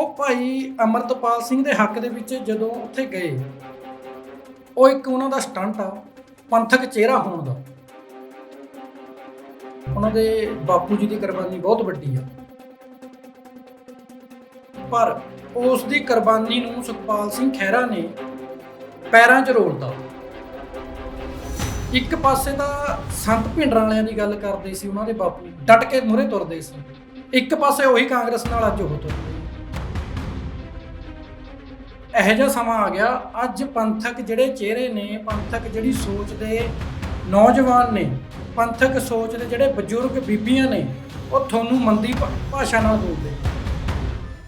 ਉਹ ਭਾਈ ਅਮਰਤਪਾਲ ਸਿੰਘ ਦੇ ਹੱਕ ਦੇ ਵਿੱਚ ਜਦੋਂ ਉੱਥੇ ਗਏ, ਉਹ ਇੱਕ ਉਹਨਾਂ ਦਾ ਸਟੰਟ ਆ, ਪੰਥਕ ਚਿਹਰਾ ਹੋਣ ਦਾ। ਉਹਨਾਂ ਦੇ ਬਾਪੂ ਜੀ ਦੀ ਕੁਰਬਾਨੀ ਬਹੁਤ ਵੱਡੀ ਆ। ਪਰ ਉਸ ਦੀ ਕੁਰਬਾਨੀ ਨੂੰ ਸੁਖਪਾਲ ਸਿੰਘ ਖਹਿਰਾ ਨੇ ਪੈਰਾਂ 'ਚ ਰੋਲਤਾ। ਇੱਕ ਪਾਸੇ ਤਾਂ ਸੰਤ ਭਿੰਡਰਾਂ ਵਾਲਿਆਂ ਦੀ ਗੱਲ ਕਰਦੇ ਸੀ ਉਹਨਾਂ ਦੇ ਬਾਪੂ, ਡਟ ਕੇ ਮੂਹਰੇ ਤੁਰਦੇ ਸੀ। ਇੱਕ ਪਾਸੇ ਉਹੀ ਕਾਂਗਰਸ ਨਾਲ ਅੱਜ ਉਹ ਤੁਰਦੇ। ਇਹੋ ਜਿਹਾ ਸਮਾਂ ਆ ਗਿਆ। ਅੱਜ ਪੰਥਕ ਜਿਹੜੇ ਚਿਹਰੇ ਨੇ, ਪੰਥਕ ਜਿਹੜੀ ਸੋਚ ਦੇ ਨੌਜਵਾਨ ਨੇ, ਪੰਥਕ ਸੋਚ ਦੇ ਜਿਹੜੇ ਬਜ਼ੁਰਗ ਬੀਬੀਆਂ ਨੇ, ਉਹ ਤੁਹਾਨੂੰ ਮੰਦੀ ਭਾ- ਭਾਸ਼ਾ ਨਾਲ ਬੋਲਦੇ।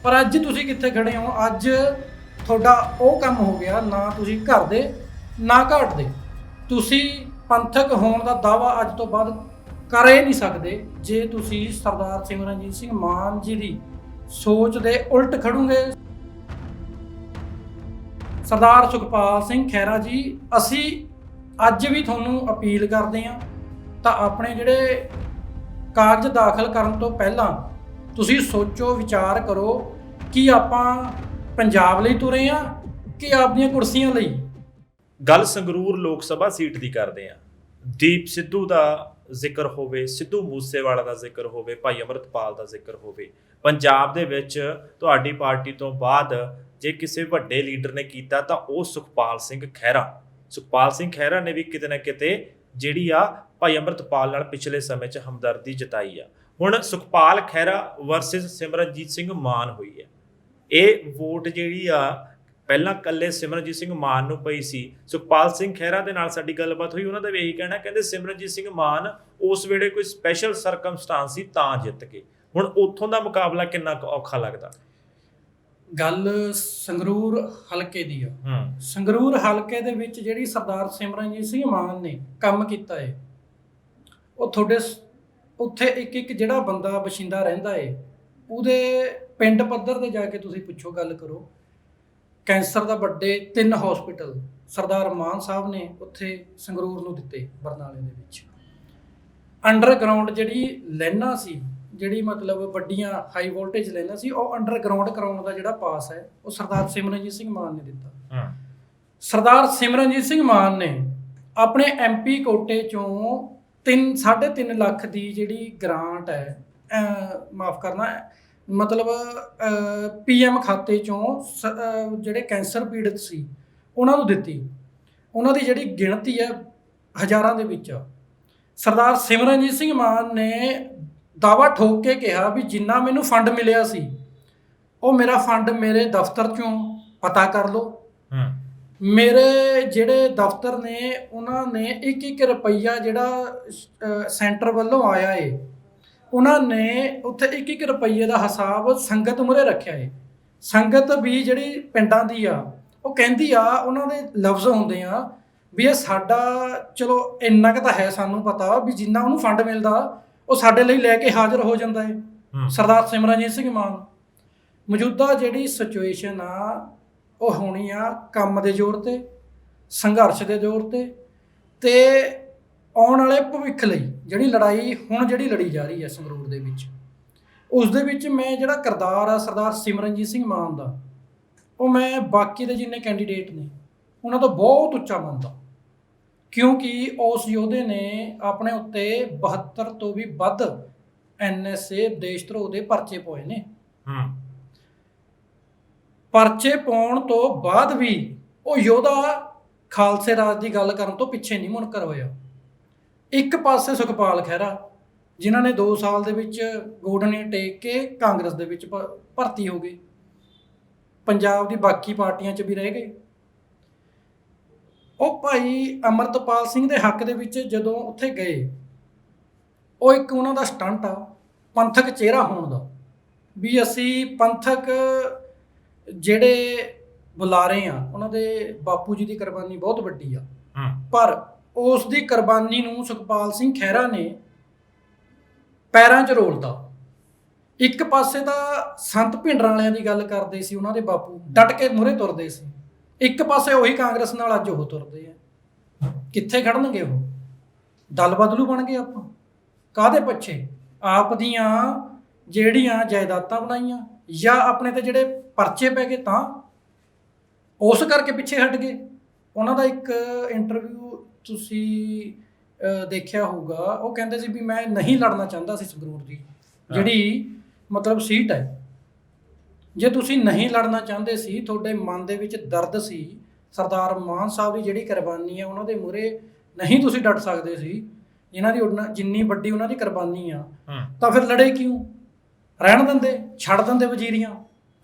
ਪਰ ਅੱਜ ਤੁਸੀਂ ਕਿੱਥੇ ਖੜੇ ਹੋ? ਅੱਜ ਤੁਹਾਡਾ ਉਹ ਕੰਮ ਹੋ ਗਿਆ, ਨਾ ਤੁਸੀਂ ਘਰ ਦੇ, ਨਾ ਘਾਟ ਦੇ। ਤੁਸੀਂ ਪੰਥਕ ਹੋਣ ਦਾ ਦਾਵਾ ਅੱਜ ਤੋਂ ਬਾਅਦ ਕਰ ਹੀ ਨਹੀਂ ਸਕਦੇ। ਜੇ ਤੁਸੀਂ ਸਰਦਾਰ ਸਿਮਰਨਜੀਤ ਸਿੰਘ ਮਾਨ ਜੀ ਦੀ ਸੋਚ ਦੇ ਉਲਟ ਖੜੋਗੇ ਸਰਦਾਰ ਸੁਖਪਾਲ ਸਿੰਘ ਖਹਿਰਾ ਜੀ, ਅਸੀਂ ਅੱਜ ਵੀ ਤੁਹਾਨੂੰ ਅਪੀਲ ਕਰਦੇ ਹਾਂ ਤਾਂ ਆਪਣੇ ਜਿਹੜੇ ਕਾਗਜ਼ ਦਾਖਲ ਕਰਨ ਤੋਂ ਪਹਿਲਾਂ ਤੁਸੀਂ ਸੋਚੋ, ਵਿਚਾਰ ਕਰੋ ਕਿ ਆਪਾਂ ਪੰਜਾਬ ਲਈ ਤੁਰੇ ਆ ਕਿ ਆਪਣੀਆਂ ਕੁਰਸੀਆਂ ਲਈ? ਗੱਲ ਸੰਗਰੂਰ ਲੋਕ ਸਭਾ ਸੀਟ ਦੀ ਕਰਦੇ ਆ ਦੀਪ ਸਿੱਧੂ ਦਾ ਜ਼ਿਕਰ ਹੋਵੇ, ਸਿੱਧੂ ਮੂਸੇਵਾਲਾ ਦਾ ਜ਼ਿਕਰ ਹੋਵੇ, ਭਾਈ ਅਮਰਤਪਾਲ ਦਾ ਜ਼ਿਕਰ ਹੋਵੇ, ਪੰਜਾਬ ਦੇ ਵਿੱਚ ਤੁਹਾਡੀ ਪਾਰਟੀ ਤੋਂ ਬਾਅਦ ਜੇ ਕਿਸੇ ਵੱਡੇ ਲੀਡਰ ਨੇ ਕੀਤਾ ਤਾਂ ਉਹ ਸੁਖਪਾਲ ਸਿੰਘ ਖਹਿਰਾ। ਸੁਖਪਾਲ ਸਿੰਘ ਖਹਿਰਾ ਨੇ ਵੀ ਕਿਤੇ ਨਾ ਕਿਤੇ ਜਿਹੜੀ ਆ ਭਾਈ ਅਮਰਤਪਾਲ ਨਾਲ ਪਿਛਲੇ ਸਮੇਂ 'ਚ ਹਮਦਰਦੀ ਜਤਾਈ ਆ। ਹੁਣ ਸੁਖਪਾਲ ਖਹਿਰਾ ਵਰਸਸ ਸਿਮਰਨਜੀਤ ਸਿੰਘ ਮਾਨ ਹੋਈ ਹੈ ਇਹ ਵੋਟ ਜਿਹੜੀ ਆ, ਪਹਿਲਾਂ ਕੱਲੇ ਸਿਮਰਨਜੀਤ ਸਿੰਘ ਮਾਨ ਨੂੰ ਪਈ ਸੀ। ਸੁਖਪਾਲ ਸਿੰਘ ਖਹਿਰਾ ਦੇ ਨਾਲ ਸਾਡੀ ਗੱਲਬਾਤ ਹੋਈ, ਉਹਨਾਂ ਦਾ ਵੀ ਇਹੀ ਕਹਿਣਾ, ਕਹਿੰਦੇ ਸਿਮਰਨਜੀਤ ਸਿੰਘ ਮਾਨ ਉਸ ਵੇਲੇ ਕੋਈ ਸਪੈਸ਼ਲ ਸਰਕਮਸਟਾਂਸ ਸੀ ਤਾਂ ਜਿੱਤ ਗਏ। ਹੁਣ ਉੱਥੋਂ ਦਾ ਮੁਕਾਬਲਾ ਕਿੰਨਾ ਕੁ ਔਖਾ ਲੱਗਦਾ? ਗੱਲ ਸੰਗਰੂਰ ਹਲਕੇ ਦੀ ਆ। ਹੂੰ। ਸੰਗਰੂਰ ਹਲਕੇ ਦੇ ਵਿੱਚ ਜਿਹੜੀ ਸਰਦਾਰ ਸਿਮਰਨਜੀਤ ਸਿੰਘ ਮਾਨ ਨੇ ਕੰਮ ਕੀਤਾ ਏ ਉਹ ਤੁਹਾਡੇ ਸ- ਉੱਥੇ ਇੱਕ ਇੱਕ ਜਿਹੜਾ ਬੰਦਾ ਬਸ਼ਿੰਦਾ ਰਹਿੰਦਾ ਏ ਉਹਦੇ ਪਿੰਡ ਪੱਧਰ ਤੇ ਜਾ ਕੇ ਤੁਸੀਂ ਪੁੱਛੋ ਗੱਲ ਕਰੋ। ਕੈਂਸਰ ਦਾ ਵੱਡੇ ਤਿੰਨ ਹਸਪੀਟਲ ਸਰਦਾਰ ਮਾਨ ਸਾਹਿਬ ਨੇ ਉੱਥੇ ਸੰਗਰੂਰ ਨੂੰ ਦਿੱਤੇ ਬਰਨਾਲੇ ਦੇ ਵਿੱਚ। ਅੰਡਰਗਰਾਉਂਡ ਜਿਹੜੀ ਲੈਣਾ ਸੀ ਜਿਹੜੀ ਮਤਲਬ ਵੱਡੀਆਂ ਹਾਈ ਵੋਲਟੇਜ ਲੈਣਾ ਸੀ ਉਹ ਅੰਡਰਗਰਾਉਂਡ ਕਰਾਉਣ ਦਾ ਜਿਹੜਾ ਪਾਸ ਹੈ ਉਹ ਸਰਦਾਰ ਸਿਮਰਨਜੀਤ ਸਿੰਘ ਮਾਨ ਨੇ ਦਿੱਤਾ। ਹੂੰ। ਸਰਦਾਰ ਸਿਮਰਨਜੀਤ ਸਿੰਘ ਮਾਨ ਨੇ ਆਪਣੇ ਐਮਪੀ ਕੋਟੇ ਚੋਂ 3 3.5 ਲੱਖ ਦੀ ਜਿਹੜੀ ਗ੍ਰਾਂਟ ਹੈ ਮਾਫ ਕਰਨਾ ਮਤਲਬ ਪੀਐਮ ਖਾਤੇ ਚੋਂ ਜਿਹੜੇ ਕੈਂਸਰ ਪੀੜਤ ਸੀ ਉਹਨਾਂ ਨੂੰ ਦਿੱਤੀ। ਉਹਨਾਂ ਦੀ ਜਿਹੜੀ ਗਿਣਤੀ ਹੈ ਹਜ਼ਾਰਾਂ ਦੇ ਵਿੱਚ। ਸਰਦਾਰ ਸਿਮਰਨਜੀਤ ਸਿੰਘ ਮਾਨ ਨੇ ਦਾਵਾ ਠੋਕ ਕੇ ਕਿਹਾ ਵੀ ਜਿੰਨਾ ਮੈਨੂੰ ਫੰਡ ਮਿਲਿਆ ਸੀ ਉਹ ਮੇਰਾ ਫੰਡ ਮੇਰੇ ਦਫ਼ਤਰ ਚੋਂ ਪਤਾ ਕਰ ਲਓ। ਹੂੰ। ਮੇਰੇ ਜਿਹੜੇ ਦਫ਼ਤਰ ਨੇ ਉਹਨਾਂ ਨੇ ਇੱਕ ਇੱਕ ਰੁਪਈਆ ਜਿਹੜਾ ਸੈਂਟਰ ਵੱਲੋਂ ਆਇਆ ਏ ਉਹਨਾਂ ਨੇ ਉੱਥੇ ਇੱਕ ਇੱਕ ਰੁਪਈਏ ਦਾ ਹਿਸਾਬ ਸੰਗਤ ਮੁਰੇ ਰੱਖਿਆ ਏ। ਸੰਗਤ ਵੀ ਜਿਹੜੀ ਪਿੰਡਾਂ ਦੀ ਆ ਉਹ ਕਹਿੰਦੀ ਆ ਉਹਨਾਂ ਦੇ ਲਫ਼ਜ਼ ਹੁੰਦੇ ਆ ਵੀ ਇਹ ਸਾਡਾ ਚਲੋ ਇੰਨਾ ਕੁ ਤਾਂ ਹੈ ਸਾਨੂੰ ਪਤਾ ਵੀ ਜਿੰਨਾ ਉਹਨੂੰ ਫੰਡ ਮਿਲਦਾ ਉਹ ਸਾਡੇ ਲਈ ਲੈ ਕੇ ਹਾਜ਼ਰ ਹੋ ਜਾਂਦਾ ਹੂੰ। ਸਰਦਾਰ ਸਿਮਰਨਜੀਤ ਸਿੰਘ ਮਾਨ ਮੌਜੂਦਾ ਜਿਹੜੀ ਸਿਚੁਏਸ਼ਨ ਆ ਉਹ ਹੋਣੀ ਆ ਕੰਮ ਦੇ ਜ਼ੋਰ ਤੇ ਸੰਘਰਸ਼ ਦੇ ਜ਼ੋਰ ਤੇ ਤੇ ਆਉਣ ਵਾਲੇ ਭਵਿੱਖ ਲਈ ਜਿਹੜੀ ਲੜਾਈ ਹੁਣ ਜਿਹੜੀ ਲੜੀ ਜਾ ਰਹੀ ਹੈ ਸੰਗਰੂਰ ਦੇ ਵਿੱਚ ਉਸ ਦੇ ਵਿੱਚ ਮੈਂ ਜਿਹੜਾ ਕਿਰਦਾਰ ਆ ਸਰਦਾਰ ਸਿਮਰਨਜੀਤ ਸਿੰਘ ਮਾਨ ਦਾ ਉਹ ਮੈਂ ਬਾਕੀ ਦੇ ਜਿੰਨੇ ਕੈਂਡੀਡੇਟ ਨੇ ਉਹਨਾਂ ਤੋਂ ਬਹੁਤ ਉੱਚਾ ਮੰਨਦਾ। ਕਿਉਂਕਿ ਉਸ ਯੋਧੇ ਨੇ ਆਪਣੇ ਉੱਤੇ 72 ਤੋਂ ਵੀ ਵੱਧ ਐਨਐਸਏ ਦੇਸ਼ ਧਰੋਹ ਦੇ ਪਰਚੇ ਪੋਏ ਨੇ। ਹੂੰ। ਪਰਚੇ ਪਾਉਣ ਤੋਂ ਬਾਅਦ ਵੀ ਉਹ ਯੋਧਾ ਖਾਲਸੇ ਰਾਜ ਦੀ ਗੱਲ ਕਰਨ ਤੋਂ ਪਿੱਛੇ ਨਹੀਂ ਮੁਨਕਰ ਹੋਇਆ। ਇੱਕ ਪਾਸੇ ਸੁਖਪਾਲ ਖਹਿਰਾ ਜਿਨ੍ਹਾਂ ਨੇ 2 ਸਾਲ ਦੇ ਵਿੱਚ ਗੋਡਨੇ ਟੇਕ ਕੇ ਕਾਂਗਰਸ ਦੇ ਵਿੱਚ ਭਰਤੀ ਹੋ ਗਏ। ਪੰਜਾਬ ਦੀ ਬਾਕੀ ਪਾਰਟੀਆਂ 'ਚ ਵੀ ਰਹਿ ਗਏ। ਉਹ ਭਾਈ ਅਮਰਤਪਾਲ ਸਿੰਘ ਦੇ ਹੱਕ ਦੇ ਵਿੱਚ ਜਦੋਂ ਉੱਥੇ ਗਏ ਉਹ ਇੱਕ ਉਹਨਾਂ ਦਾ ਸਟੰਟ ਆ ਪੰਥਕ ਚਿਹਰਾ ਹੋਣ ਦਾ ਵੀ ਅਸੀਂ ਪੰਥਕ ਜਿਹੜੇ ਬੁਲਾਰੇ ਆ ਉਹਨਾਂ ਦੇ ਬਾਪੂ ਜੀ ਦੀ ਕੁਰਬਾਨੀ ਬਹੁਤ ਵੱਡੀ ਆ। ਪਰ ਉਸ ਦੀ ਕੁਰਬਾਨੀ ਨੂੰ ਸੁਖਪਾਲ ਸਿੰਘ ਖਹਿਰਾ ਨੇ ਪੈਰਾਂ 'ਚ ਰੋਲਤਾ। ਇੱਕ ਪਾਸੇ ਤਾਂ ਸੰਤ ਭਿੰਡਰਾਂ ਵਾਲਿਆਂ ਦੀ ਗੱਲ ਕਰਦੇ ਸੀ ਉਹਨਾਂ ਦੇ ਬਾਪੂ ਡਟ ਕੇ ਮੂਹਰੇ ਤੁਰਦੇ ਸੀ। ਇੱਕ ਪਾਸੇ ਉਹੀ ਕਾਂਗਰਸ ਨਾਲ ਅੱਜ ਉਹ ਤੁਰਦੇ ਆ। ਕਿੱਥੇ ਖੜਨਗੇ ਉਹ? ਦਲ ਬਦਲੂ ਬਣ ਗਏ ਆਪਾਂ। ਕਾਦੇ ਪਿੱਛੇ? ਆਪ ਦੀਆਂ ਜਿਹੜੀਆਂ ਜਾਇਦਾਦਾਂ ਬਣਾਈਆਂ ਜਾਂ ਆਪਣੇ ਤੇ ਜਿਹੜੇ ਪਰਚੇ ਪੈ ਗਏ ਤਾਂ? ਉਸ ਕਰਕੇ ਪਿੱਛੇ ਹਟ ਗਏ। ਉਹਨਾਂ ਦਾ ਇੱਕ ਇੰਟਰਵਿਊ ਤੁਸੀਂ ਦੇਖਿਆ ਹੋਊਗਾ। ਉਹ ਕਹਿੰਦੇ ਸੀ ਵੀ ਮੈਂ ਨਹੀਂ ਲੜਨਾ ਚਾਹੁੰਦਾ ਸੀ ਸੰਗਰੂਰ ਦੀ। ਜਿਹੜੀ ਮਤਲਬ ਸੀਟ ਹੈ। ਜੇ ਤੁਸੀਂ ਨਹੀਂ ਲੜਨਾ ਚਾਹੁੰਦੇ ਸੀ ਤੁਹਾਡੇ ਮਨ ਦੇ ਵਿੱਚ ਦਰਦ ਸੀ ਸਰਦਾਰ ਮਾਨ ਸਾਹਿਬ ਦੀ ਜਿਹੜੀ ਕੁਰਬਾਨੀ ਹੈ ਉਹਨਾਂ ਦੇ ਮੂਹਰੇ ਨਹੀਂ ਤੁਸੀਂ ਡਟ ਸਕਦੇ ਸੀ ਜਿਨ੍ਹਾਂ ਦੀ ਜਿੰਨੀ ਵੱਡੀ ਉਹਨਾਂ ਦੀ ਕੁਰਬਾਨੀ ਆ ਤਾਂ ਫਿਰ ਲੜੇ ਕਿਉਂ? ਰਹਿਣ ਦਿੰਦੇ ਛੱਡ ਦਿੰਦੇ ਵਜ਼ੀਰੀਆਂ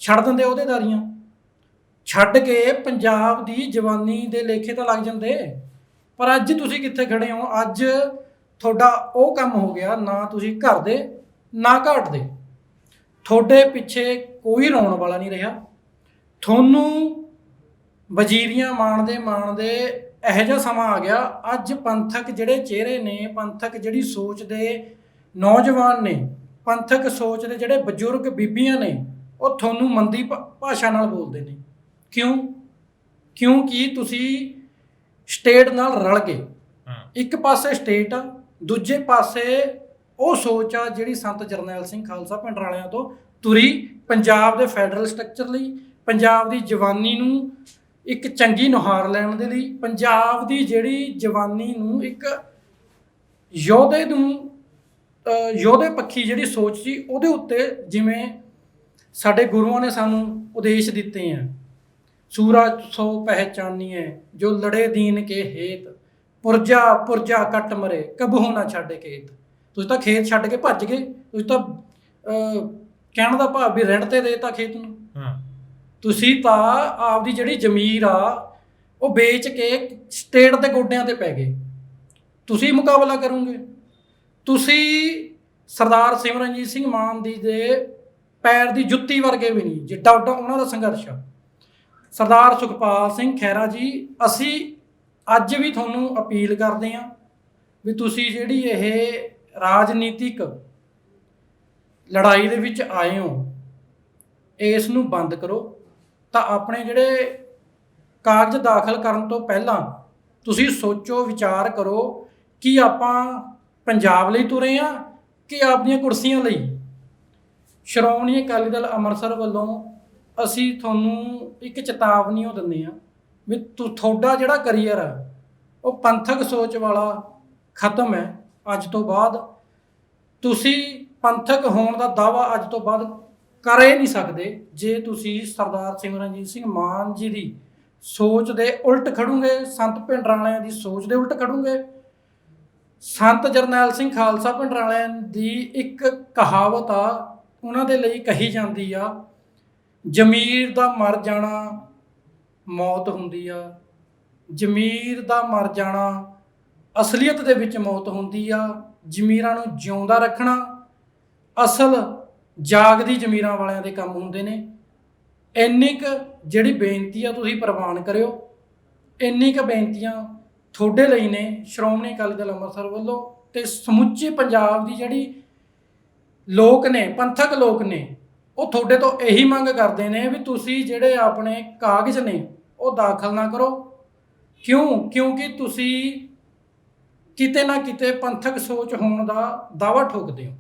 ਛੱਡ ਦਿੰਦੇ ਅਹੁਦੇਦਾਰੀਆਂ ਛੱਡ ਕੇ ਪੰਜਾਬ ਦੀ ਜਵਾਨੀ ਦੇ ਲੇਖੇ ਤਾਂ ਲੱਗ ਜਾਂਦੇ। ਪਰ ਅੱਜ ਤੁਸੀਂ ਕਿੱਥੇ ਖੜੇ ਹੋ? ਅੱਜ ਤੁਹਾਡਾ ਉਹ ਕੰਮ ਹੋ ਗਿਆ ਨਾ ਤੁਸੀਂ ਘਰ ਦੇ ਨਾ ਘਾਟ ਦੇ। ਤੁਹਾਡੇ ਪਿੱਛੇ ਕੋਈ ਰੌਣ ਵਾਲਾ ਨਹੀਂ ਰਿਹਾ। ਤੁਹਾਨੂੰ ਵਜ਼ੀਰੀਆਂ ਮਾਣਦੇ ਮਾਣਦੇ ਇਹੋ ਜਿਹਾ ਸਮਾਂ ਆ ਗਿਆ। ਅੱਜ ਪੰਥਕ ਜਿਹੜੇ ਚਿਹਰੇ ਨੇ ਪੰਥਕ ਜਿਹੜੀ ਸੋਚ ਦੇ ਨੌਜਵਾਨ ਨੇ ਪੰਥਕ ਸੋਚ ਦੇ ਜਿਹੜੇ ਬਜ਼ੁਰਗ ਬੀਬੀਆਂ ਨੇ ਉਹ ਤੁਹਾਨੂੰ ਮੰਦੀ ਭਾਸ਼ਾ ਨਾਲ ਬੋਲਦੇ ਨੇ। ਕਿਉਂ? ਕਿਉਂਕਿ ਤੁਸੀਂ ਸਟੇਟ ਨਾਲ ਰਲ ਗਏ। ਹੂੰ। ਇੱਕ ਪਾਸੇ ਸਟੇਟ ਆ ਦੂਜੇ ਪਾਸੇ ਉਹ ਸੋਚ ਆ ਜਿਹੜੀ ਸੰਤ ਜਰਨੈਲ ਸਿੰਘ ਖਾਲਸਾ ਪਿੰਡ ਵਾਲਿਆਂ ਤੋਂ ਤੁਰੀ ਪੰਜਾਬ ਦੇ ਫੈਡਰਲ ਸਟਰਕਚਰ ਲਈ, ਪੰਜਾਬ ਦੀ ਜਵਾਨੀ ਨੂੰ ਇੱਕ ਚੰਗੀ ਨੁਹਾਰ ਲੈਣ ਦੇ ਲਈ, ਪੰਜਾਬ ਦੀ ਜਿਹੜੀ ਜਵਾਨੀ ਨੂੰ ਇੱਕ ਯੋਧੇ ਨੂੰ ਯੋਧੇ ਪੱਖੀ ਜਿਹੜੀ ਸੋਚ ਸੀ, ਉਹਦੇ ਉੱਤੇ ਜਿਵੇਂ ਸਾਡੇ ਗੁਰੂਆਂ ਨੇ ਸਾਨੂੰ ਉਦੇਸ਼ ਦਿੱਤੇ ਆ, ਸੂਰਜ ਸੋ ਪਹਿਚਾਨੀਏ ਜੋ ਲੜੇ ਦੀਨ ਕੇ ਹੇਤ, ਪੁਰਜਾ ਪੁਰਜਾ ਕੱਟ ਮਰੇ, ਕਬਹੂ ਨਾ ਛੱਡ ਖੇਤ। ਤੁਸੀਂ ਤਾਂ ਖੇਤ ਛੱਡ ਕੇ ਭੱਜ ਗਏ, ਤੁਸੀਂ ਤਾਂ ਕਹਿਣ ਦਾ ਭਾਵ ਵੀ ਰੈਂਟ ਤੇ ਦੇਤਾ ਖੇਤ ਨੂੰ। ਹੂੰ। ਤੁਸੀਂ ਤਾਂ ਆਪਦੀ ਜਿਹੜੀ ਜ਼ਮੀਰ ਆ ਉਹ ਵੇਚ ਕੇ ਸਟੇਟ ਦੇ ਗੋਡਿਆਂ ਤੇ ਪੈ ਗਏ। ਤੁਸੀਂ ਮੁਕਾਬਲਾ ਕਰੋਗੇ। ਤੁਸੀਂ ਸਰਦਾਰ ਸਿਮਰਨਜੀਤ ਸਿੰਘ ਮਾਨ ਦੀ ਦੇ ਪੈਰ ਦੀ ਜੁੱਤੀ ਵਰਗੇ ਵੀ ਨਹੀਂ ਜਿੱਡਾ ਉੱਡਾ ਉਹਨਾਂ ਦਾ ਸੰਘਰਸ਼ ਆ। ਸਰਦਾਰ ਸੁਖਪਾਲ ਸਿੰਘ ਖਹਿਰਾ ਜੀ ਅਸੀਂ ਅੱਜ ਵੀ ਤੁਹਾਨੂੰ ਅਪੀਲ ਕਰਦੇ ਹਾਂ ਵੀ ਤੁਸੀਂ ਜਿਹੜੀ ਇਹ ਰਾਜਨੀਤਿਕ ਲੜਾਈ ਦੇ ਵਿੱਚ ਆਏ ਹੋ, ਇਸ ਨੂੰ ਬੰਦ ਕਰੋ। ਤਾਂ ਆਪਣੇ ਜਿਹੜੇ ਕਾਗਜ਼ ਦਾਖਲ ਕਰਨ ਤੋਂ ਪਹਿਲਾਂ ਤੁਸੀਂ ਸੋਚੋ, ਵਿਚਾਰ ਕਰੋ ਕਿ ਆਪਾਂ ਪੰਜਾਬ ਲਈ ਤੁਰੇ ਆ ਕਿ ਆਪਣੀਆਂ ਕੁਰਸੀਆਂ ਲਈ। ਸ਼੍ਰੋਮਣੀ ਅਕਾਲੀ ਦਲ ਅੰਮ੍ਰਿਤਸਰ ਵੱਲੋਂ ਅਸੀਂ ਤੁਹਾਨੂੰ ਇੱਕ ਚੇਤਾਵਨੀ ਉਹ ਦਿੰਦੇ ਆ ਵੀ ਤੁਹਾਡਾ ਜਿਹੜਾ ਕਰੀਅਰ ਆ, ਉਹ ਪੰਥਕ ਸੋਚ ਵਾਲਾ ਖਤਮ ਹੈ ਅੱਜ ਤੋਂ ਬਾਅਦ। ਤੁਸੀਂ ਪੰਥਕ ਹੋਣ ਦਾ ਦਾਵਾ ਅੱਜ ਤੋਂ ਬਾਅਦ ਕਰ ਹੀ ਨਹੀਂ ਸਕਦੇ, ਜੇ ਤੁਸੀਂ ਸਰਦਾਰ ਸਿਮਰਨਜੀਤ ਸਿੰਘ ਮਾਨ ਜੀ ਦੀ ਸੋਚ ਦੇ ਉਲਟ ਖੜੋਗੇ, ਸੰਤ ਭਿੰਡਰਾਂ ਵਾਲਿਆਂ ਦੀ ਸੋਚ ਦੇ ਉਲਟ ਖੜੂਗੇ, ਸੰਤ ਜਰਨੈਲ ਸਿੰਘ ਖਾਲਸਾ ਭਿੰਡਰਾਂ ਵਾਲਿਆਂ ਦੀ ਇੱਕ ਕਹਾਵਤ ਆ, ਉਹਨਾਂ ਦੇ ਲਈ ਕਹੀ ਜਾਂਦੀ ਆ, ਜ਼ਮੀਰ ਦਾ ਮਰ ਜਾਣਾ ਮੌਤ ਹੁੰਦੀ ਆ, ਜ਼ਮੀਰ ਦਾ ਮਰ ਜਾਣਾ ਅਸਲੀਅਤ ਦੇ ਵਿੱਚ ਮੌਤ ਹੁੰਦੀ ਆ, ਜ਼ਮੀਰਾਂ ਨੂੰ ਜਿਉਂਦਾ ਰੱਖਣਾ ਅਸਲ ਜਾਗਦੀ ਜ਼ਮੀਰਾਂ ਵਾਲਿਆਂ ਦੇ ਕੰਮ ਹੁੰਦੇ ਨੇ। ਇੰਨੀ ਕੁ ਜਿਹੜੀ ਬੇਨਤੀ ਆ ਤੁਸੀਂ ਪ੍ਰਵਾਨ ਕਰਿਓ, ਇੰਨੀ ਕੁ ਬੇਨਤੀਆਂ ਤੁਹਾਡੇ ਲਈ ਨੇ ਸ਼੍ਰੋਮਣੀ ਅਕਾਲੀ ਦਲ ਅੰਮ੍ਰਿਤਸਰ ਵੱਲੋਂ ਤੇ ਸਮੁੱਚੇ ਪੰਜਾਬ ਦੀ ਜਿਹੜੀ ਲੋਕ ਨੇ, ਪੰਥਕ ਲੋਕ ਨੇ, ਉਹ ਤੁਹਾਡੇ ਤੋਂ ਇਹੀ ਮੰਗ ਕਰਦੇ ਨੇ ਵੀ ਤੁਸੀਂ ਜਿਹੜੇ ਆਪਣੇ ਕਾਗਜ਼ ਨੇ, ਉਹ ਦਾਖਲ ਨਾ ਕਰੋ। ਕਿਉਂ? ਕਿਉਂਕਿ ਤੁਸੀਂ ਕਿਤੇ ਨਾ ਕਿਤੇ ਪੰਥਕ ਸੋਚ ਹੋਣ ਦਾ ਦਾਵਾ ਠੋਕਦੇ ਹੋ।